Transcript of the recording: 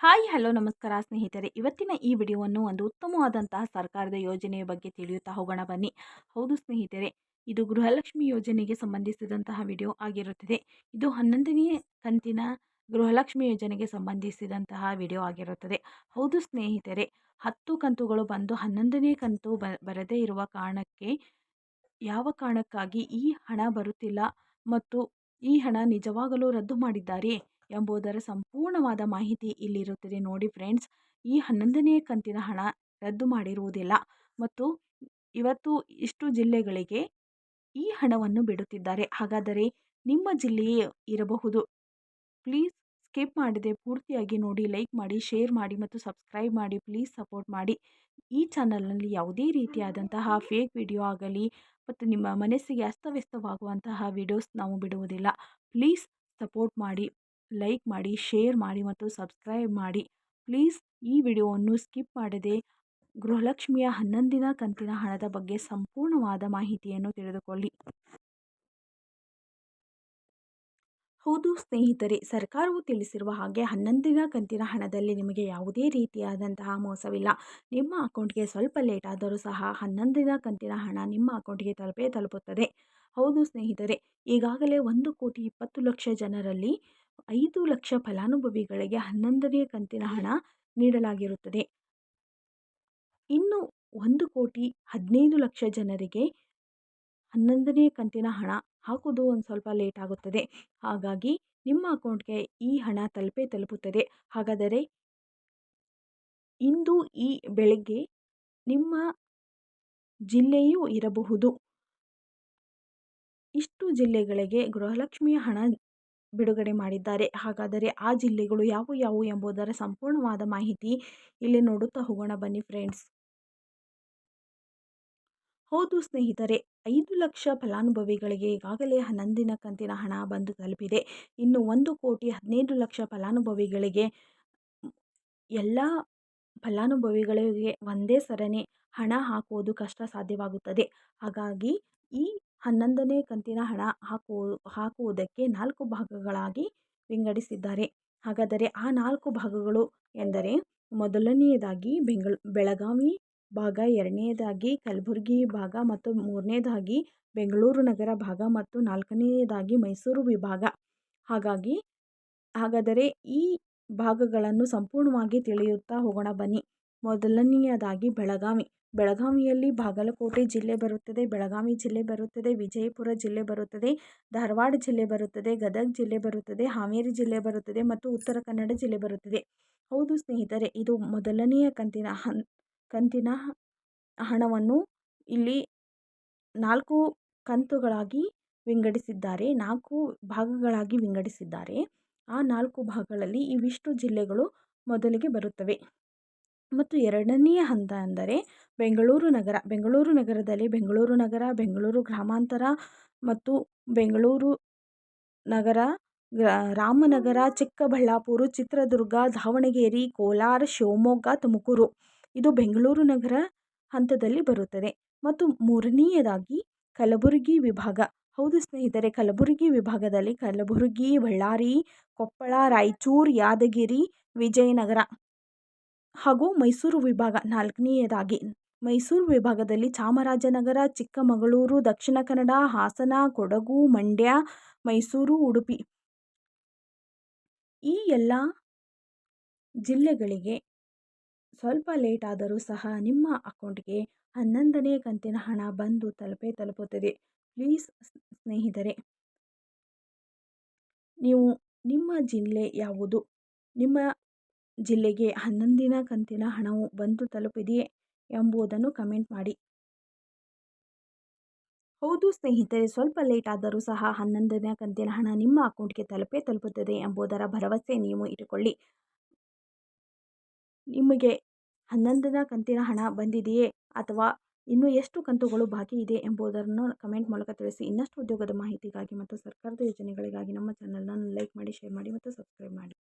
Hi, hello, ನಮಸ್ಕಾರ ಸ್ನೇಹಿತರೆ. ಇವತ್ತಿನ ಈ ವಿಡಿಯೋವನ್ನು ಒಂದು ಉತ್ತಮವಾದಂತಹ ಸರ್ಕಾರದ ಯೋಜನೆಯ ಬಗ್ಗೆ ತಿಳಿಯುತ್ತಾ ಹೋಗೋಣ ಬನ್ನಿ. ಹೌದು ಸ್ನೇಹಿತರೆ, ಇದು ಗೃಹಲಕ್ಷ್ಮಿ ಯೋಜನೆಗೆ ಸಂಬಂಧಿಸಿದಂತಹ ವಿಡಿಯೋ ಆಗಿರುತ್ತದೆ. ಇದು ಹನ್ನೊಂದನೇ ಕಂತಿನ ಗೃಹಲಕ್ಷ್ಮಿ ಯೋಜನೆಗೆ ಸಂಬಂಧಿಸಿದಂತಹ ವಿಡಿಯೋ ಆಗಿರುತ್ತದೆ. ಹೌದು ಸ್ನೇಹಿತರೆ, ಹತ್ತು ಕಂತುಗಳು ಬಂದು ಹನ್ನೊಂದನೇ ಕಂತು ಬ, ಬರದೇ ಇರುವ ಕಾರಣಕ್ಕೆ, ಯಾವ ಕಾರಣಕ್ಕಾಗಿ ಈ ಹಣ ಬರುತ್ತಿಲ್ಲ ಮತ್ತು ಈ ಹಣ ನಿಜವಾಗಲೂ ರದ್ದು ಮಾಡಿದ್ದಾರೆ ಎಂಬುದರ ಸಂಪೂರ್ಣವಾದ ಮಾಹಿತಿ ಇಲ್ಲಿರುತ್ತದೆ. ನೋಡಿ ಫ್ರೆಂಡ್ಸ್, ಈ ಹನ್ನೊಂದನೇ ಕಂತಿನ ಹಣ ರದ್ದು ಮಾಡಿರುವುದಿಲ್ಲ. ಮತ್ತು ಇವತ್ತು ಇಷ್ಟು ಜಿಲ್ಲೆಗಳಿಗೆ ಈ ಹಣವನ್ನು ಬಿಡುತ್ತಿದ್ದಾರೆ. ಹಾಗಾದರೆ ನಿಮ್ಮ ಜಿಲ್ಲೆಯೇ ಇರಬಹುದು. ಪ್ಲೀಸ್ ಸ್ಕಿಪ್ ಮಾಡದೆ ಪೂರ್ತಿಯಾಗಿ ನೋಡಿ, ಲೈಕ್ ಮಾಡಿ, ಶೇರ್ ಮಾಡಿ ಮತ್ತು ಸಬ್ಸ್ಕ್ರೈಬ್ ಮಾಡಿ, ಪ್ಲೀಸ್ ಸಪೋರ್ಟ್ ಮಾಡಿ. ಈ ಚಾನಲ್ನಲ್ಲಿ ಯಾವುದೇ ರೀತಿಯಾದಂತಹ ಫೇಕ್ ವಿಡಿಯೋ ಆಗಲಿ ಮತ್ತು ನಿಮ್ಮ ಮನಸ್ಸಿಗೆ ಅಸ್ತವ್ಯಸ್ತವಾಗುವಂತಹ ವಿಡಿಯೋಸ್ ನಾವು ಬಿಡುವುದಿಲ್ಲ. ಪ್ಲೀಸ್ ಸಪೋರ್ಟ್ ಮಾಡಿ. ಲೈಕ್ ಮಾಡಿ ಶೇರ್ ಮಾಡಿ ಮತ್ತು ಸಬ್ಸ್ಕ್ರೈಬ್ ಮಾಡಿ. ಪ್ಲೀಸ್ ಈ ವಿಡಿಯೋವನ್ನು ಸ್ಕಿಪ್ ಮಾಡದೆ ಗೃಹಲಕ್ಷ್ಮಿಯ ಹನ್ನೊಂದಿನ ಕಂತಿನ ಹಣದ ಬಗ್ಗೆ ಸಂಪೂರ್ಣವಾದ ಮಾಹಿತಿಯನ್ನು ತಿಳಿದುಕೊಳ್ಳಿ. ಹೌದು ಸ್ನೇಹಿತರೆ, ಸರ್ಕಾರವು ತಿಳಿಸಿರುವ ಹಾಗೆ ಹನ್ನೊಂದಿನ ಕಂತಿನ ಹಣದಲ್ಲಿ ನಿಮಗೆ ಯಾವುದೇ ರೀತಿಯಾದಂತಹ ಮೋಸವಿಲ್ಲ. ನಿಮ್ಮ ಅಕೌಂಟ್ಗೆ ಸ್ವಲ್ಪ ಲೇಟ್ ಆದರೂ ಸಹ ಹನ್ನೊಂದಿನ ಕಂತಿನ ಹಣ ನಿಮ್ಮ ಅಕೌಂಟ್ಗೆ ತಲುಪೇ ತಲುಪುತ್ತದೆ. ಹೌದು ಸ್ನೇಹಿತರೆ, ಈಗಾಗಲೇ ಒಂದು ಕೋಟಿ ಇಪ್ಪತ್ತು ಲಕ್ಷ ಜನರಲ್ಲಿ ಐದು ಲಕ್ಷ ಫಲಾನುಭವಿಗಳಿಗೆ ಹನ್ನೊಂದನೇ ಕಂತಿನ ಹಣ ನೀಡಲಾಗಿರುತ್ತದೆ. ಇನ್ನು ಒಂದು ಕೋಟಿ ಹದಿನೈದು ಲಕ್ಷ ಜನರಿಗೆ ಹನ್ನೊಂದನೇ ಕಂತಿನ ಹಣ ಹಾಕೋದು ಒಂದು ಸ್ವಲ್ಪ ಲೇಟ್ ಆಗುತ್ತದೆ. ಹಾಗಾಗಿ ನಿಮ್ಮ ಅಕೌಂಟ್ಗೆ ಈ ಹಣ ತಲುಪೇ ತಲುಪುತ್ತದೆ. ಹಾಗಾದರೆ ಇಂದು ಈ ಬೆಳಗ್ಗೆ ನಿಮ್ಮ ಜಿಲ್ಲೆಯೂ ಇರಬಹುದು. ಇಷ್ಟು ಜಿಲ್ಲೆಗಳಿಗೆ ಗೃಹಲಕ್ಷ್ಮಿಯ ಹಣ ಬಿಡುಗಡೆ ಮಾಡಿದ್ದಾರೆ. ಹಾಗಾದರೆ ಆ ಜಿಲ್ಲೆಗಳು ಯಾವುವು ಯಾವುವು ಎಂಬುದರ ಸಂಪೂರ್ಣವಾದ ಮಾಹಿತಿ ಇಲ್ಲಿ ನೋಡುತ್ತಾ ಹೋಗೋಣ. ಬನ್ನಿ ಫ್ರೆಂಡ್ಸ್. ಹೌದು ಸ್ನೇಹಿತರೆ, ಐದು ಲಕ್ಷ ಫಲಾನುಭವಿಗಳಿಗೆ ಈಗಾಗಲೇ ಹನ್ನೊಂದಿನ ಕಂತಿನ ಹಣ ಬಂದು ತಲುಪಿದೆ. ಇನ್ನು ಒಂದು ಕೋಟಿ ಹದಿನೈದು ಲಕ್ಷ ಫಲಾನುಭವಿಗಳಿಗೆ ಎಲ್ಲ ಫಲಾನುಭವಿಗಳಿಗೆ ಒಂದೇ ಸರಣಿ ಹಣ ಹಾಕುವುದು ಕಷ್ಟ ಸಾಧ್ಯವಾಗುತ್ತದೆ. ಹಾಗಾಗಿ ಈ ಹನ್ನೊಂದನೇ ಕಂತಿನ ಹಣ ಹಾಕುವ ಹಾಕುವುದಕ್ಕೆ ನಾಲ್ಕು ಭಾಗಗಳಾಗಿ ವಿಂಗಡಿಸಿದ್ದಾರೆ. ಹಾಗಾದರೆ ಆ ನಾಲ್ಕು ಭಾಗಗಳು ಎಂದರೆ ಮೊದಲನೆಯದಾಗಿ ಬೆಂಗಳ, ಬೆಳಗಾವಿ ಭಾಗ, ಎರಡನೆಯದಾಗಿ ಕಲಬುರಗಿ ಭಾಗ ಮತ್ತು ಮೂರನೇದಾಗಿ ಬೆಂಗಳೂರು ನಗರ ಭಾಗ ಮತ್ತು ನಾಲ್ಕನೆಯದಾಗಿ ಮೈಸೂರು ವಿಭಾಗ. ಹಾಗಾಗಿ, ಹಾಗಾದರೆ ಈ ಭಾಗಗಳನ್ನು ಸಂಪೂರ್ಣವಾಗಿ ತಿಳಿಯುತ್ತಾ ಹೋಗೋಣ ಬನ್ನಿ. ಮೊದಲನೆಯದಾಗಿ ಬೆಳಗಾವಿ. ಬೆಳಗಾವಿಯಲ್ಲಿ ಬಾಗಲಕೋಟೆ ಜಿಲ್ಲೆ ಬರುತ್ತದೆ, ಬೆಳಗಾವಿ ಜಿಲ್ಲೆ ಬರುತ್ತದೆ, ವಿಜಯಪುರ ಜಿಲ್ಲೆ ಬರುತ್ತದೆ, ಧಾರವಾಡ ಜಿಲ್ಲೆ ಬರುತ್ತದೆ, ಗದಗ ಜಿಲ್ಲೆ ಬರುತ್ತದೆ, ಹಾವೇರಿ ಜಿಲ್ಲೆ ಬರುತ್ತದೆ ಮತ್ತು ಉತ್ತರ ಕನ್ನಡ ಜಿಲ್ಲೆ ಬರುತ್ತದೆ. ಹೌದು ಸ್ನೇಹಿತರೆ, ಇದು ಮೊದಲನೆಯ ಕಂತಿನ ಹನ್, ಕಂತಿನ ಹಣವನ್ನು ಇಲ್ಲಿ ನಾಲ್ಕು ಕಂತುಗಳಾಗಿ ವಿಂಗಡಿಸಿದ್ದಾರೆ, ನಾಲ್ಕು ಭಾಗಗಳಾಗಿ ವಿಂಗಡಿಸಿದ್ದಾರೆ. ಆ ನಾಲ್ಕು ಭಾಗಗಳಲ್ಲಿ ಇವಿಷ್ಟು ಜಿಲ್ಲೆಗಳು ಮೊದಲಿಗೆ ಬರುತ್ತವೆ. ಮತ್ತು ಎರಡನೆಯ ಹಂತ ಅಂದರೆ ಬೆಂಗಳೂರು ನಗರ. ಬೆಂಗಳೂರು ನಗರದಲ್ಲಿ ಬೆಂಗಳೂರು ನಗರ, ಬೆಂಗಳೂರು ಗ್ರಾಮಾಂತರ ಮತ್ತು ಬೆಂಗಳೂರು ನಗರ ರಾಮನಗರ, ಚಿಕ್ಕಬಳ್ಳಾಪುರ, ಚಿತ್ರದುರ್ಗ, ದಾವಣಗೆರೆ, ಕೋಲಾರ, ಶಿವಮೊಗ್ಗ, ತುಮಕೂರು. ಇದು ಬೆಂಗಳೂರು ನಗರ ಹಂತದಲ್ಲಿ ಬರುತ್ತದೆ. ಮತ್ತು ಮೂರನೆಯದಾಗಿ ಕಲಬುರಗಿ ವಿಭಾಗ. ಹೌದು ಸ್ನೇಹಿತರೆ, ಕಲಬುರಗಿ ವಿಭಾಗದಲ್ಲಿ ಕಲಬುರಗಿ, ಬಳ್ಳಾರಿ, ಕೊಪ್ಪಳ, ರಾಯಚೂರು, ಯಾದಗಿರಿ, ವಿಜಯನಗರ. ಹಾಗೂ ಮೈಸೂರು ವಿಭಾಗ ನಾಲ್ಕನೆಯದಾಗಿ. ಮೈಸೂರು ವಿಭಾಗದಲ್ಲಿ ಚಾಮರಾಜನಗರ, ಚಿಕ್ಕಮಗಳೂರು, ದಕ್ಷಿಣ ಕನ್ನಡ, ಹಾಸನ, ಕೊಡಗು, ಮಂಡ್ಯ, ಮೈಸೂರು, ಉಡುಪಿ. ಈ ಎಲ್ಲ ಜಿಲ್ಲೆಗಳಿಗೆ ಸ್ವಲ್ಪ ಲೇಟ್ ಆದರೂ ಸಹ ನಿಮ್ಮ ಅಕೌಂಟ್ಗೆ ಹನ್ನೊಂದನೇ ಕಂತಿನ ಹಣ ಬಂದು ತಲುಪೇ ತಲುಪುತ್ತದೆ. ಪ್ಲೀಸ್ ಸ್ನೇಹಿತರೆ, ನೀವು ನಿಮ್ಮ ಜಿಲ್ಲೆ ಯಾವುದು? ನಿಮ್ಮ ಜಿಲ್ಲೆಗೆ ಹನ್ನೊಂದಿನ ಕಂತಿನ ಹಣವು ಬಂದು ತಲುಪಿದೆಯೇ ಎಂಬುದನ್ನು ಕಮೆಂಟ್ ಮಾಡಿ. ಹೌದು ಸ್ನೇಹಿತರೆ, ಸ್ವಲ್ಪ ಲೇಟ್ ಆದರೂ ಸಹ ಹನ್ನೊಂದನೇ ಕಂತಿನ ಹಣ ನಿಮ್ಮ ಅಕೌಂಟ್ಗೆ ತಲುಪೇ ತಲುಪುತ್ತದೆ ಎಂಬುದರ ಭರವಸೆ ನೀವು ಇಟ್ಟುಕೊಳ್ಳಿ. ನಿಮಗೆ ಹನ್ನೊಂದನೇ ಕಂತಿನ ಹಣ ಬಂದಿದೆಯೇ ಅಥವಾ ಇನ್ನೂ ಎಷ್ಟು ಕಂತುಗಳು ಬಾಕಿ ಇದೆ ಎಂಬುದನ್ನು ಕಮೆಂಟ್ ಮೂಲಕ ತಿಳಿಸಿ. ಇನ್ನಷ್ಟು ಉದ್ಯೋಗದ ಮಾಹಿತಿಗಾಗಿ ಮತ್ತು ಸರ್ಕಾರದ ಯೋಜನೆಗಳಿಗಾಗಿ ನಮ್ಮ ಚಾನಲ್ನ ಲೈಕ್ ಮಾಡಿ, ಶೇರ್ ಮಾಡಿ ಮತ್ತು ಸಬ್ಸ್ಕ್ರೈಬ್ ಮಾಡಿ.